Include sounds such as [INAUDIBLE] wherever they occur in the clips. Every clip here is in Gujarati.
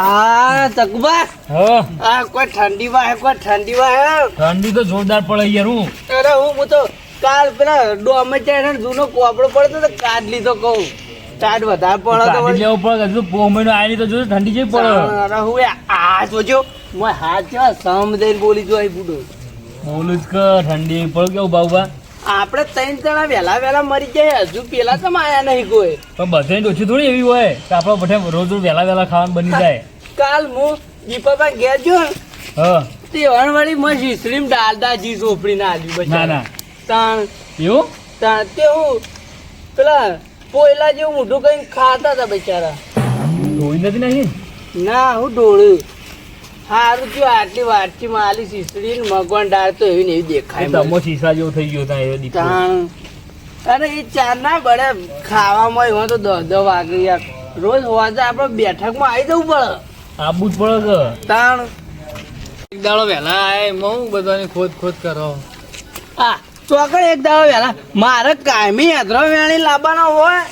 આ તકબા હા. આ કોઈ ઠંડી વાય કોઈ ઠંડી વાય ઠંડી તો જોરદાર પડે યાર હું. અરે હું હું તો કાલ પેલા ડોમે જાય જૂનો કોપડો પડતો તો કાઢ લીધો કહું. ચાટ વધારે પડે તો કાઢી. લેવું પડે હજુ પોહ મહિનો આવી તો જોજો ઠંડી જેવી પડે. અરે હું આ જોજો મોય હાથ કેવા સમ દઈને બોલી જો આઈ બુડો. બોલું જ કે ઠંડી પડે કેવું બાબા આપણે ત્રણ જણા વહેલા વહેલા મરી જાય હજુ પેલા તો આયા નહીં કોઈ. પણ બધે ઓછી થોડી એવી હોય કે આપણે બધા રોજ રોજ વહેલા વહેલા ખાવાનું બની [LAUGHS] જાય. કાલ હું દીપાબા ગયા જો તે વળી મસ્ત ઈસરીમ ડાલડા જી ચોપડી ના આલ્યું ના બચારા. ના. તાણ એવું? તાણ તે હું પેલા પોયલા જેવું મોઢું કઈ ખાતા હતા બિચારા. ડોળી નથી નાખી? ના હું ડોળું સારું થયું આટલી વાટકી માલી આલી સીસડી ને મગવાન ડાળ તો એવી ને એવી દેખાય. તમો શીશા જેવો થઈ ગયો ત્યાં એ તાણ અરે એ ચાર ના બળે ખાવામાં એમાં તો દસ દસ વાગે યાર રોજ હોવાજે આપણે બેઠકમાં આવી જવું પડે. આબુ જ પડે કે તાણ. એક દાડો વહેલા આય હું બધાની ખોદ ખોદ કરો. હા. ચોકડ એક દાડો વહેલા. મારે કાયમી યાત્રા વેણી લાવવાનો હોય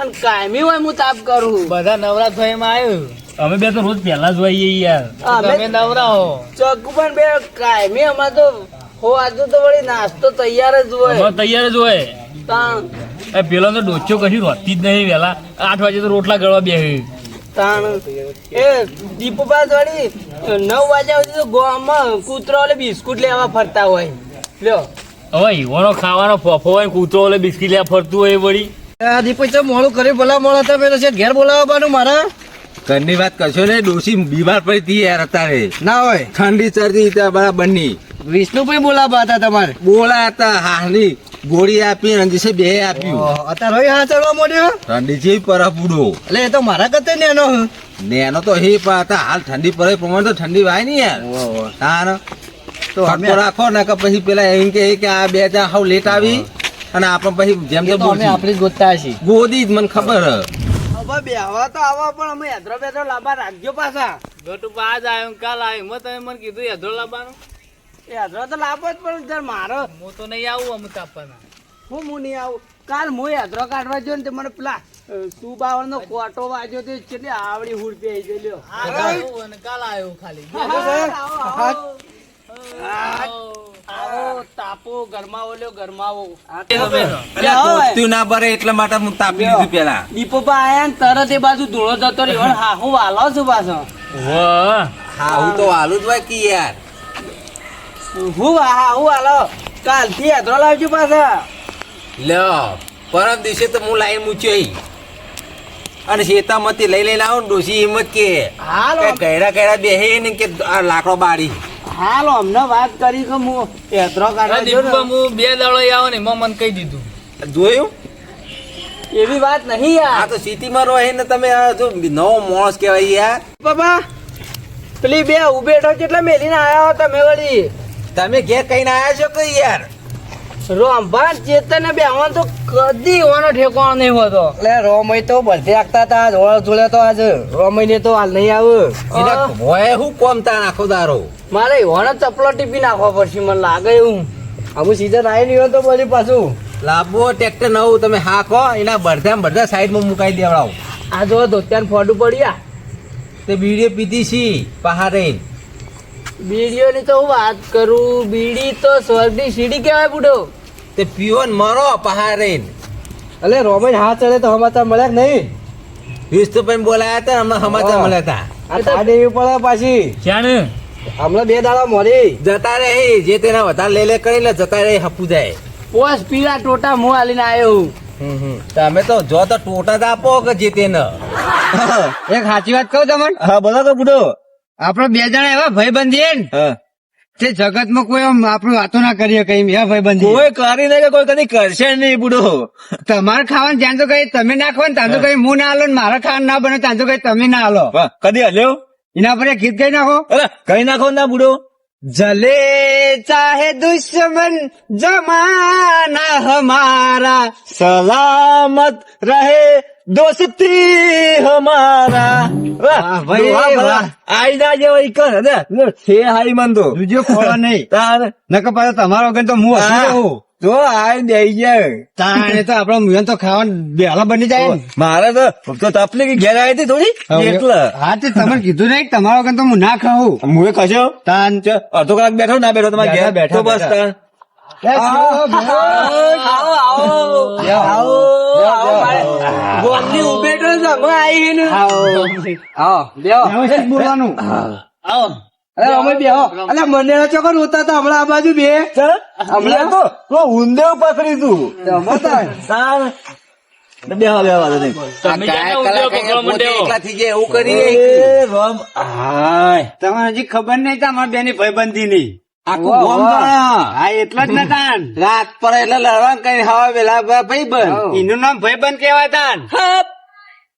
અને કાયમી હોય હું તાપ કરું બધા નવરા થવા એમાં આવ્યું અમે બે તો રોજ પહેલા જ હોઈએ યાર. અમે તમે નવરા હો. ચોખ્ખું પણ બે કાયમી અમાર તો હો હોવાજુ તો વળી નાસ્તો તૈયાર જ હોય. હા તૈયાર જ હોય. તાણ. એ પેલો તો ડોચો કશું રોતી જ નહીં વહેલા. આઠ વાગે તો રોટલા ગળવા બેસે તાણ. એ દીપુભાઈ વાળી નવ વાગ્યા સુધી તો ગોવામાં કૂતરો ઓલે બિસ્કુટ લેવા ફરતા હોય. લ્યો. હવે ઈવાનો ખાવાનો ફોફો હોય કૂતરો એટલે બિસ્કીટ લેવા ફરતું હોય વળી. વળી દીપુ તો મોડું કરી ભલા મોડા હતા પેલો છે ઘેર બોલાવવાનું મારા. ઘરની વાત કરશો ને ડોસી બીમાર પડી હતી યાર અત્યારે. ના હોય. ઠંડી શરદી ત્યાં બરાબર વિષ્ણુ વિષ્ણુભાઈ બોલાવવા હતા તમારે. બોલા હતા હાની ગોળી આપી અંજીસે બે આપ્યું. અત્યારે હવે હા ચડવા મોડ્યો? ઠંડી જેવી પરફ બુડો એટલે એ તો મારા કરતા નેનો નેનો તો હે પણ હતા હાલ ઠંડી પડે પ્રમાણે તો ઠંડી વાય નહીં યાર. તાર તો અમે રાખો ને કે પછી પેલા એમ કે કે આ બે ચા હાવ લેટ આવી. અને આપણે પછી જેમ જેમ બોલશું. આપણે ગોતતા છીએ ગોદી જ મને ખબર. હે. હવે બેહવા તો આવા પણ અમે યાત્રો બેત્રો લાંબા રાખજો પાછા. ગટુ આજ આવ્યો કાલ આવ્યો મેં તમે મને કીધું યાદરો યાત્રો તો લાવો જ પણ જર મારો. હું તો નહીં આવું અમુક તાપવાના હું હું નહીં આવું. કાલ હું યાત્રો કાઢવા જો ને મને પેલા સુબાવળ નો કોટો વાજ્યો તે કેટલી આવડી હુડપી આવી અને કાલ આવ્યો ખાલી. આવો તાપો ગરમાવો લ્યો ગરમાવો. ધોતિયું ના ભરે એટલા માટે હું તાપી દીધું પેલા. દીપોબા આયા ને તરત એ બાજુ ધૂળો જતો રહ્યો. હા હું વાલો છું પાછો. હા હું તો વાલું જ હોય કે યાર. હું હા હું હાલો. કાલથી યાત્રો લાવજો પાછા. લ્યો પરમ દિવસે તો હું લાઈન મૂચ્યો અને શેતામાંથી લઈ લઈને આવો ને ડોસી હિંમત કે હાલો. કે ગયડા ગયડા બેહે ને કે લાકડો બાળી. હાલો અમને વાત કરી કે હું યાત્રો કાઢવા હું બે દાડો આવો ને એમાં મને કહી દીધું. જોયું? એવી વાત નહીં આ તો સિટીમાં રહે ને તમે જો નવો માણસ કહેવાય યાર. બાબા પેલી બે ઉભેઠો કેટલા મેલીને આયા હો તમે વળી? તમે ઘેર કહીને આવ્યા છો કે યાર? રોમભાઈ ચેતન બે આવવાનું તો કદી હોવાનો ઠેકો નહીં હોતો. એટલે રોમય તો બધે આગતા હતા હોળ જોડે તો આજ રોમય ને તો હાલ નહીં આવે. હોય ભોય હું કોમતા નાખો તારો? મારે હોવાનો ચપલો ટીપી નાખવા પડશે મને લાગે એવું. આવું સીઝન આવી નહીં હોય તો બધી પાછું. લાંબો ટ્રેક્ટર નવું તમે હાકો એના બધા બધા સાઈડમાં મુકાઈ દેવડાવો. આ જો ધોત્યાન ફોડું પડ્યા. તે બીડીએ પીધી છી પહાડે. બીડીઓની તો હું વાત કરું બીડી તો સ્વર્ગની સીડી કહેવાય બુડો. તે પીઓ ને મરો પહાડે એટલે રોમન હાથ ચડે તો સમાચાર મળ્યા કે નહીં? પણ બોલાયા હતા હમણાં સમાચાર મળ્યા હતા. આ એવી પડે પાછી. ક્યાં હમણાં બે દાડા મળી જતા રહે જે તેના વધારે લે લે કરી લે જતા રહે હપુ જાય. પોસ પીવા ટોટા મો આલીને આવ્યો તમે તો જો તો ટોટા જ આપો કે જે તેને. એક સાચી વાત કહું તમને? હા બોલો તો બુડો. આપડે બે જણા એવા ભાઈ બંધી તે જગતમાં કોઈ આમ વાતો ના કરીએ કઈ એવા ભાઈબંધી કોઈ કરી નહીં કોઈ કદી કરશે નહીં બુડો. તમારે ખાવાનું ત્યાં તો કઈ તમે ના ને ત્યાં તો કઈ હું ના હાલો ને મારા ખાવાનું ના બને ત્યાં તો કઈ તમે ના હાલો. કદી હલ્યો? એના પર ગીત કઈ નાખો. કઈ નાખો ના બુડો. જલે ચાહે દુશ્મન જમાના હમારા સલામત રહે દોસ્તી હમારા. વાહ ભાઈ, વાહ. આઈ ના જેવો કર ને છે હાઈ મન તો દૂજો ખોળો નહીં. તાર. નકર પાછો તમારો વગર તો હું હા. તો આઈ દઈ જાય. તાણે તો આપણો મુયન તો ખાવાનું બેલા બની જાય. મારે તો તો તકલીફ ઘેર આવી હતી થોડી એટલે હા તે તમે કીધું નહીં તમારા વગર તો હું ના ખાઉં. હું એ કશો તાન. અડધો કલાક બેઠો ના બેઠો તમારે ઘેર. બેઠો બસ બેઠા. આવો આવો. બોલવાનું હમણાં તો તો ઊંધે તું તાણ. બેહો, બેહો, વાંધો નહીં. તમે ક્યાં ઊંધિયો પકડવા માંડ્યો? એકલા થઈ ગયા એવું કરી રહી. એ રામ. હાય. તમને હજી ખબર નહીં તમારા બેની ભાઈબંધી ની આખું ગોમ હા એટલે જ ના [LAUGHS] રાત પર એટલે લડવાનું કઈ હવા વેલા ભાઈ બંધ એનું નામ ભાઈબંધ કહેવાય તાન.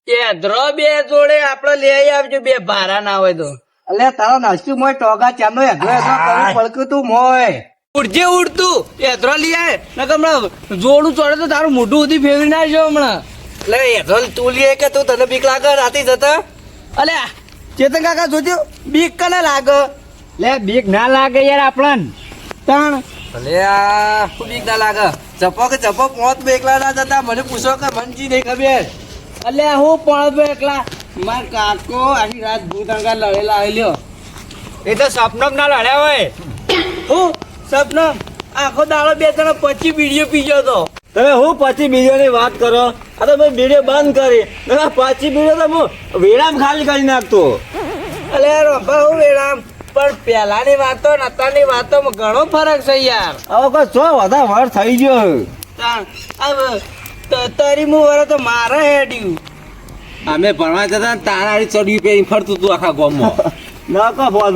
એધરો બે જોડે આપડે લઈ આવજો. બે ભારા ના હોય તો. અલે તારો નાસ્તું મોય ટોગા ચાંદો હેધો હેધો કરું પડકું તું મોય. ઉડજે ઉડતું. એધરો લઈ આવે નકર હમણાં જોડું ચડે તો તારું મોઢું સુધી ફેરવી નાખજો હમણાં. એટલે હેધો તું લઈ કે તું તને બીક લાગે? રાતે જતા? અલ્યા ચેતન કાકા જોજો. બીક કને લાગે? લે બીક ના લાગે યાર આપણને. તણ. ભલે આ બીક ના લાગે. ચપો કે ચપો પોત બેકલા ના જતા. મને પૂછો કે મનજી નહીં ખબર. અલ્યા હું પણ બે એકલા. માર કાકો આખી રાત ભૂત અંગા લડેલા આવેલ્યો એ તો સપનો ના લડ્યા હોય. હું? સપનો આખો દાડો બે ત્રણ પછી બીડીઓ પીજો તો. તમે હું પછી બીડીઓની વાત કરો? આ તો મેં બીડીઓ બંધ કરી. પછી બીડીઓ તો હું વેરામ ખાલી કરી નાખતો. અલે રોપા હું વેરામ. પણ પેલાની વાતો ને અત્યારની વાતોમાં ઘણો ફરક છે યાર. હવે કોઈ છો વધારે વર્ષ થઈ ગયો તારી મુ વરે તો મારે હેડ્યું. અમે ભણવા જતા ને તારાડી ચડ્યું પેરી ફરતું તું આખા ગામમાં. [LAUGHS] ના કો ફોન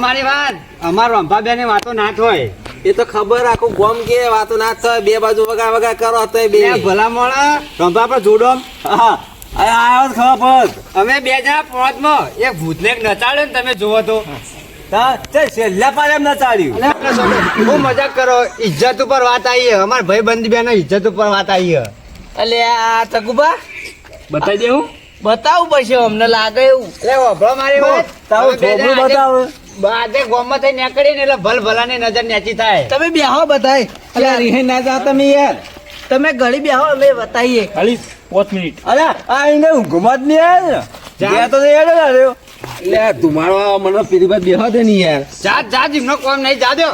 મારી. વાત. અમાર રંભા વાતો ના થાય. એ તો ખબર આખું ગોમ કે વાતો ના થાય. બે બાજુ વગા વગા કરો તો બે. બે ભલા મોણા રંભા પર જોડો. હા. અરે આવ્યો ખબર. અમે બે જણા પોંચમાં એક ભૂતને નચાડ્યો ને તમે જોવો તો. હું મજાક કરો. ઇજ્જત ઉપર વાત આવી છે ભાઈ બંધ બેનો ઇજ્જત ઉપર વાત આવી અલે આ ચકુબા બતાવી દેવું બતાવું પડશે અમને લાગે એવું. એટલે વાપરો મારી વાત તારું તમે બે છોકરું જણા આજે બતાવ. બાદે ગોમમાં થઈ નીકળી ને એટલે ભલ ભલાની નજર નેચી થાય. તમે બેહો બતાય રીહે ના જા તમે યાર. તમે ઘડી બેહો અમે બતાવીએ ખાલી પાંચ મિનિટ. અરે આ એને ઊંઘમાં જ નહીં આવે તો નહીં ના રહ્યો લે ધુમાડો મને પીરી બાદ બેહો દે નહીં યાર. જા જા જીમનો કોમ નહીં જા દો.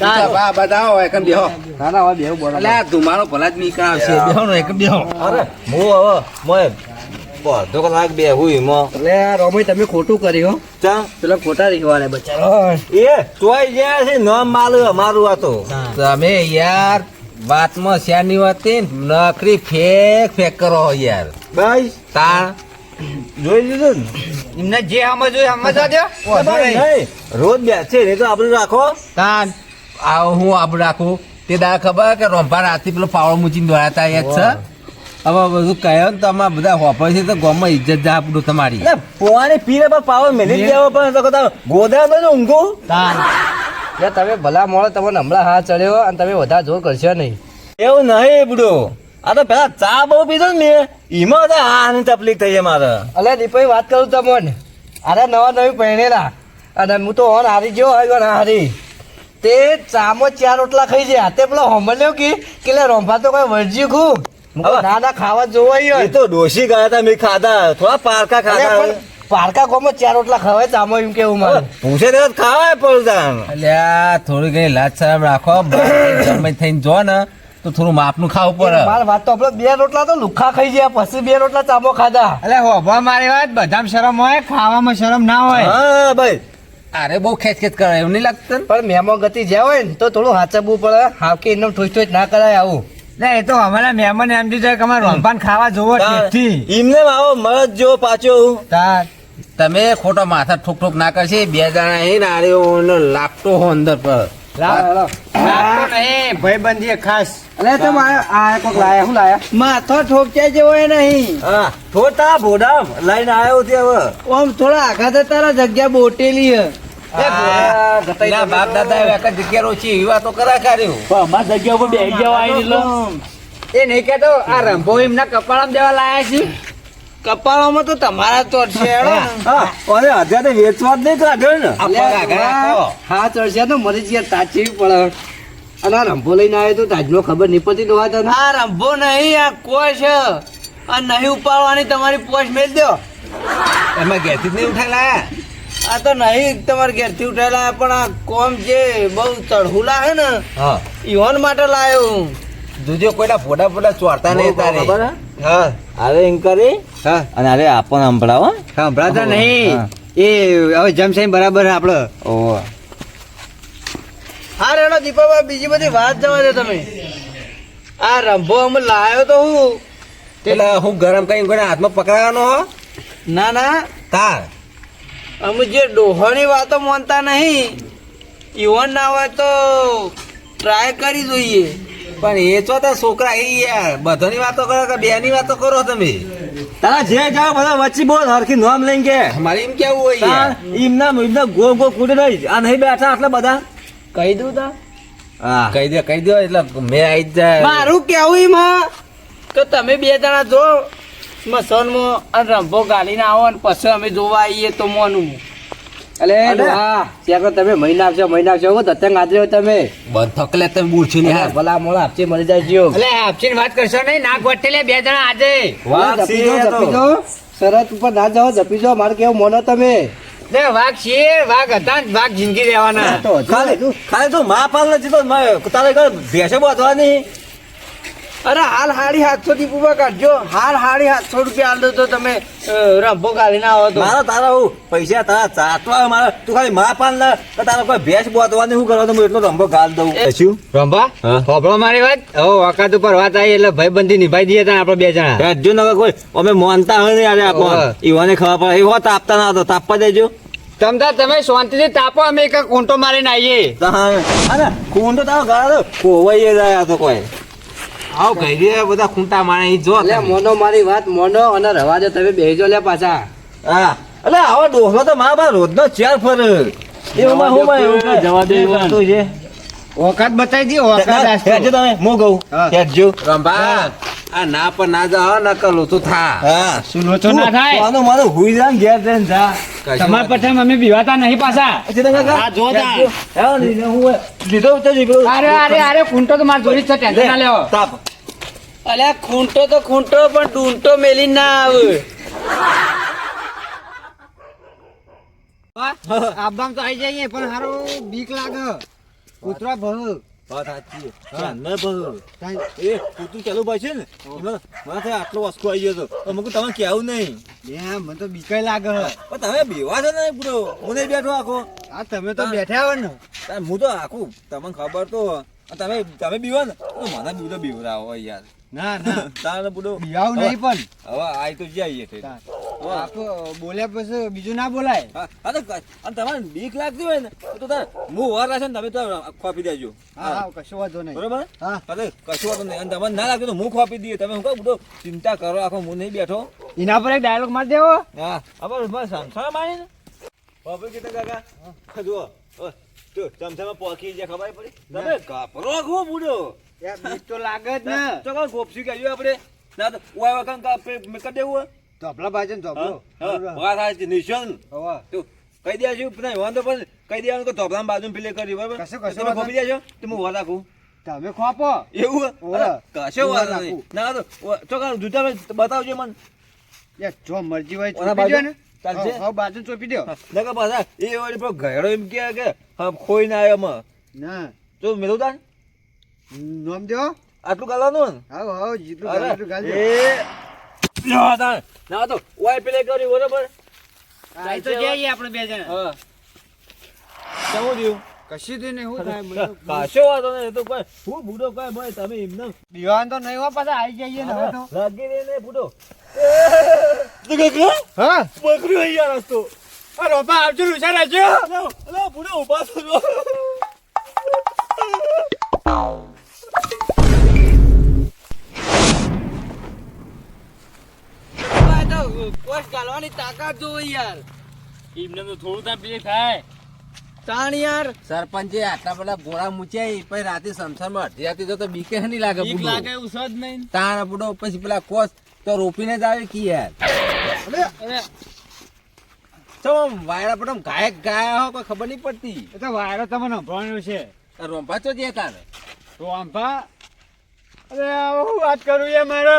બા બતાવો એકમ બેહો. ના ના હવે બેહું બોલો આ ધુમાડો ભલા જ નીકળાવશે બેહો ને એકમ બેહો. અરે હું હવે મોય અડધો કલાક બેહું એમાં એટલે રોમય તમે ખોટું કર્યું હો. ચા પેલા ખોટા રીખવાને બચારો. એ તોય જ્યાં છે નામ માલું અમારું આ તો. તમે યાર વાતમાં શ્યાની વાત ને, નકરી ફેક ફેક કરો યાર. બસ. તાણ જોઈ લીધું ને? જે સમજ હોય સમજવા. રોજ બેસે ને તો આપણે રાખો. તાન આ હું આપણું રાખું. તે દાડા ખબર કે રોંભા રાતથી પેલો પાવડો મૂચીને દોડાતા જ છે. હવે બધું કહે ને તમારે બધા હોપર છે તો ગામમાં ઇજ્જત જા આપણું તમારી. પોવાની પીરે પણ પાવર મેલી દેવો પણ તો ગોદા તો ઊંઘું. તમે ભલા મોડો તમને હમણાં હાથ ચડ્યો અને તમે વધારે જોર કરશો નહીં. એવું નહીં બુડો. આ તો પેલા ચા બહુ પીધો ને મેં. એમાં તો હાની તકલીફ થઈ છે મારે. અલે દીપાઈ વાત કરું તમને. અરે નવા નવી પહેણેલા અને હું તો ઓન હારી ગયો આવ્યો ને હારી. તે ચામાં ચાર રોટલા ખાઈ જાય તે પેલા હોમલ્યો કે કે લે રોંભા તો કોઈ વળજી ખું. ના ના ખાવા જોવાય તો ડોસી ગયા હતા મેં ખાધા. થોડા પારકા ખાધા પારકા કોમો ચાર રોટલા ખવાય ચામો એમ કેવું મારે? પૂછે તો ખાવાય પડતા અલ્યા થોડી ઘણી લાજ શરમ રાખો થઈને જો ને તો થોડું માપનું ખાવું પડે. મારે વાત તો આપણે બે રોટલા તો લુખા ખાઈ ગયા પછી બે રોટલા ચામો ખાધા. એટલે હોભા મારી વાત બધામાં શરમ હોય ખાવામાં શરમ ના હોય. હા ભાઈ. અરે બહુ ખેંચ ખેંચ કરે એવું નહીં લાગતું પણ મેમો ગતિ જ્યાં હોય ને તો થોડું હાચવવું પડે. હાવ કે એમને ઠોઈ ઠોચ ના કરાય આવું. ના એ તો અમારા મહેમાન એમ દીધું કે અમારે રંભાન ખાવા જોવો એમને આવો મરજ જો પાછો. તાર. તમે ખોટો માથા ઠોક ઠોક ના કરશે બે જણા હે ને આરે ઓનો લાપટો હો અંદર પર. નહીં ભાઈબંધી ખાસ. અલે તમારે આ કોક લાયા શું લાયા? માથો ઠોકચાય જેવો એ નહીં. હા થોતા ભોડામ લઈને આવ્યો તે હવે. ઓમ થોડા આઘાતે તારા જગ્યા બોટેલી હે. બાપ દાદા એક જ જગ્યા રોચી એવી વાતો કરા કર્યું પણ અમારી જગ્યા ઉપર બે જવા આવી એ નહીં કેતો આ રંભો એમના કપાળામાં દેવા લાયા છે. કપાળામાં તો તમારા તો છે હેડો. ને. અરે અત્યારે વેચવા જ નહીં કાઢ્યો ને. હા ચડશે તો મરી ગયા તાચવી પડે. અને આ રંભો લઈને આવ્યો તો તાજનો ખબર નહીં પડતી તો વાત આ રંભો નહીં આ કોશ છે. આ નહીં ઉપાડવાની તમારી પોશ મેળ દો. એમાં ઘેરથી નહીં ઉઠાયેલા? આ તો નહીં તમારે ઘેરથી ઉઠાયેલા પણ આ કોમ જે બહુ ચढ़ું લાગે ને હા. ઈવન માટે લાયો હું. જોજો કોઈના ફોટા ફોટા ચોરતા નહીં તારે. હે? હા. અરે એમ કરી? હા. અને અરે આપણને સંભળાવો. સંભળાતા નહીં. એ હવે જમશે બરાબર આપણે આપડે. ઓહો. રેડો દીપાભાઈ બીજી બધી વાત જવા દે તમે. આ રંભો અમે લાયો તો હું. એટલે હું ગરમ કઈ કોઈના હાથમાં પકડાવાનો હો? ના ના. તાર. અમે જે ડોહોની વાતો માનતા નહીં ઈવન ના હોય તો ટ્રાય કરી જોઈએ. પણ એ તો છોકરા એ યાર બધાની વાતો કરો કે બેની વાતો કરો તમે? તારા જે જાવ બધા વચ્ચે બોલ હરખી નામ લઈને કે. મારે એમ કેવું હોય યાર? એમના એમના ગો ગો કૂટે નહીં આ નહીં બેઠા આટલા બધા? કહી દઉં તા? હા. કહી દે કહી દો એટલે મેં આવી જાય. મારું કેવું એમાં કે તમે બે જણા જો સ્મશાનમાં અને રંભો ગાલીને આવો ને પછી અમે જોવા આવીએ તો મોનું. અલે હા ત્યાં તમે મહિના આપશો મહિના આપશો હું તતંગ આદર્યો તમે. થકલે તમે બુરછી ને ભલા મોળા આપશે મળી જાય જીઓ. એટલે આપશીને વાત કરશો નહીં નાક વટેલે બે જણા આજે. શરત ઉપર ના જાઓ જપી જાઓ મારે કેવું મોનો તમે. ને વાઘ છે વાઘ હતા ને વાઘ જિંદગી રહેવાના. તો ખાલી. ખાલી તું મા પાલ નથી તો તારે ઘર ભેંસો બાંધવાની અરે હાલ હાડી સાતસો થી પૂવા કાઢજો. હાલ હાડી સાતસો રૂપિયા આલ દો તો તમે રંભો કાઢી ના આવો તો. મારા તારા હું પૈસા તારા ચાટવા મારા તું ખાલી મા પાલ ના તારા કોઈ ભેંસ બોતવાની શું કરવા તો હું એટલો રંભો ગાલ દઉં. શું? રંભા? હા. હોભળો મારી વાત. હવે વખત ઉપર વાત આવી એટલે ભાઈબંધી નિભાઈ દઈએ તા આપણે બે જણા. રાજ્યો નગર કોઈ અમે માનતા હોય ને યાર આપો. ઈવાને ખબર પડે. એવો તાપતા ના હતો તાપવા દેજો. તમતા તમે શાંતિથી તાપો અમે એક કોંટો મારીને આવીએ. અરે ખૂન તો ગાળો. કોવાઈએ જાય તો કોઈ. આવ કહી દે બધા ખૂંટા માણે ઈ જો લે મોનો મારી વાત મોનો અને રવાજો તમે બેહજો લે પાછા. હા. એટલે આવો ડોહલો તો મારા બા રોજનો ચાર ફર. એમાં હું માં જવા દે એવું છે ઓકાત બતાવી દઈએ ઓકાત હેડજો તમે હું કહું હા. હેડજો રંભા. આ ના પર ના જા ના કલો તો થા. હા શું લોચો ના થાય? આનો મારો હુઈ જાન ને ઘેર જઈને જા. તમાર પછી અમે બીવાતા નહીં પાછા. આ જો જા. હે હા, લીધો હું લીધો તો જ અરે અરે અરે ખૂંટો તો માર જોડી છે ટેન્શન ના લેવો. તાપ. અલ્યા ખૂંટો તો ખૂંટો પણ ડૂંટો મેલી ના આવે. આબામ તો આવી જઈએ પણ હારું બીક લાગે. કૂતરા ભહ વાત સાચી ચાંદમાં. એ ચાલુ ભાઈ છે ને? એમાં માથે આટલો વસ્તુ આવી ગયો હતો. તો મેં તમે કેવું નહીં? મને તો બીકાઈ લાગે. પણ તમે બેવા છો ને પૂરો? હું નહીં બેઠો આખો. આ તમે તો બેઠા હો ને. હું તો આખું તમને ખબર તો તમે તમે બીવા ને? તો મને બીજો બીવરાવો યાર. ના ના. [LAUGHS] તારે પૂરો બીવાવું નહીં પણ. હવે આય તો જઈએ બોલ્યા પછી બીજું ના બોલાય. હા તો અને તમારે બીક લાગતી હોય ને તો તાર હું વાર રાખે ને તમે તો ખોપી દેજો. હા કશું વાંધો નહીં. બરોબર? હા. કશું વાંધો નહીં. અને તમને ના લાગતું તો હું ખોપી દઈએ. તમે હું કહું બધો ચિંતા કરો આખો હું નહીં બેઠો. એના પર એક ડાયલોગ મારી દેવો. હા. હવે બસ સંસાર મારી ને. બાપુ કીધું કાકા જુઓ જો ચમચામાં પોકી જે ખબર પડી? તમે કાપરો ખૂબ બુડો. યાર બીક તો લાગે જ ને. તો કાં ગોપસી કહ્યું આપણે? ના તો ઓય વખત મેં કરી દેવું ધોપલા બાજુ ને ધોપલો વાત થાય છે નિશન હવે. તું કહી દે છું નહીં વાંધો પણ કહી દેવાનું કે ધોપલા બાજુ ફિલે કરી બરાબર? કશું કશું ખોપી દેજો તો હું વાત રાખું. તમે ખોપો. એવું? કશો હું નહીં. ના તો ઓ- તો કાં જૂતા બતાવજો મને. યાર જો મરજી હોય ચોપી દો બાજુ? ને ચાલશે? હા, હા, બાજુ ચોપી દો. નકર પાછા એ વાળી પેલો ઘેડો એમ કે કે ખોઈ ના આવ્યો એમાં. ના. તો મેળવું તાન? નોમ દો. આટલું ગાલવાનું હા હા જીતું જેટલું અરે, એટલું. એ ના તો ઓય પેલે કર્યું બરોબર? આ તો જઈએ આપણે બે જણા. હા. કેવું થયું? કશું તો [LAUGHS] નહીં શું થાય કાશો વાતો નહીં તો કોઈ હું બુડો કોઈ ભાઈ તમે એમને બીવાન તો નહીં હો પાછા આવી જઈએ ને હવે તો. લાગી રહી ને બુડો. તો કાકા હા? બકરી હોય યાર રસ્તો. આ રોપા આવજો અલા અલા બુડો ઊભા થજો. [LAUGHS] પોસ્ટ ગાલવાની તાકાત જોવે યાર. એમને તો થોડું પીએ થાય. તાણ યાર. સરપંચે આટલા બધા ગોળા મૂચ્યા પછી રાતે સંસારમાં અડધી રાતે તો તો બીકે નહીં લાગે બીક લાગે એવું સજ નહીં. તાણ બુડો પછી પેલા કોસ તો રોપીને જ આવે કી યાર. ચમ આમ વાયડા ગાયક ગાયા હો કોઈ ખબર નહીં પડતી. એ તો વાયરો તમને સંભળાયો છે. રોંભા તો જે તારે? રોંભા? અરે હું વાત કરું યાર મારે.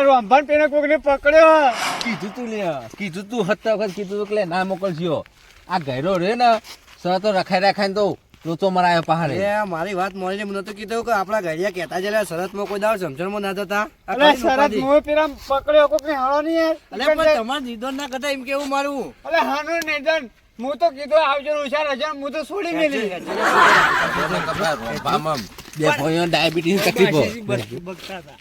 રોંભાન પેને કોકને પકડ્યો. કીધું તું લે કીધું તું સત્તા વખત કીધું તું કે લે ના મોકલજો આ ઘેરો રે ને સર તો રખાઈ રખાઈને તો લોચો મરાયો પહાડે. એ મારી વાત મોડીને મને તો કીધું કે આપણા ઘરિયા કહેતા જરા શરતમાં કોઈ દાવ સમજણમાં ના જતા અરે શરત. મોં પકડ્યો કોકને હાળો નહીં યાર. અલે પણ તમાર નિદન ના કરતા એમ કેવું મારું અરે હાનું નિધન. હું તો કીધું આવજો હોશિયાર હજાર હું તો છોડી મેલી. બે ભાઈઓ ડાયાબિટીસ તકલીફો. બગતા હતા.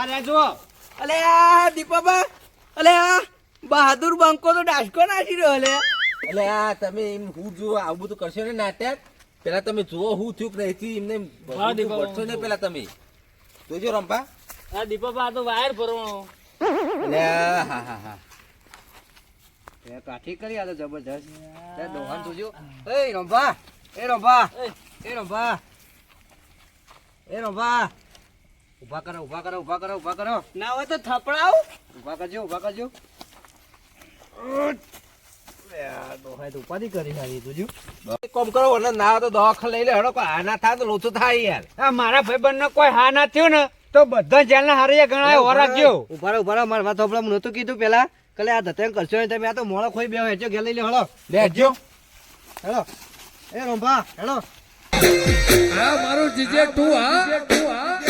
અરે જો અલે આ દીપાબા અલે આ બહાદુર બંકો તો ડાસકો નાખી રહ્યો અલે. અલે આ તમે એમ હું જુઓ આવું બધું કરશો ને નાટક પેલા તમે જુઓ હું થયું કે નહીં એમને પડશો ને પેલા તમે. જોજો રંપા આ દીપાબા તો વાયર ભરવાનો એટલે હા હા હા. એ કાઠી કરી આ જબરજસ્ત. એ ડોહાન જોજો એ રંભા એ રંભા એ રંભા એ રંભા. ઊભા કરો ઊભા કરો ઊભા કરો ઊભા કરો. ના હોય તો થપડાવ. ઊભા કરજો ઊભા કરજો. ડોહાએ તો ઉપાધિ કરી સારી એક કરો અને ના હોય તો દવાખાને લઈ લે. હડો કોઈ હા ના થાય તો લોચું થાય યાર. આ મારા ભાઈબંધને કોઈ હા ના થયું ને તો બધા જેલના હારે ગણાય ઓરા રાખજો ઊભા રહો ઊભા રહો. મારા વાત હોપડા નહોતું કીધું પેલા. કલે આ ધતેન કરશો નહીં તમે આ તો મોળો ખોઈ બેહો હેજો ગેલે લઈ લે હળો. બેહજો હેલો એ રોંભા હેલો આ મારું જીજે તું હા.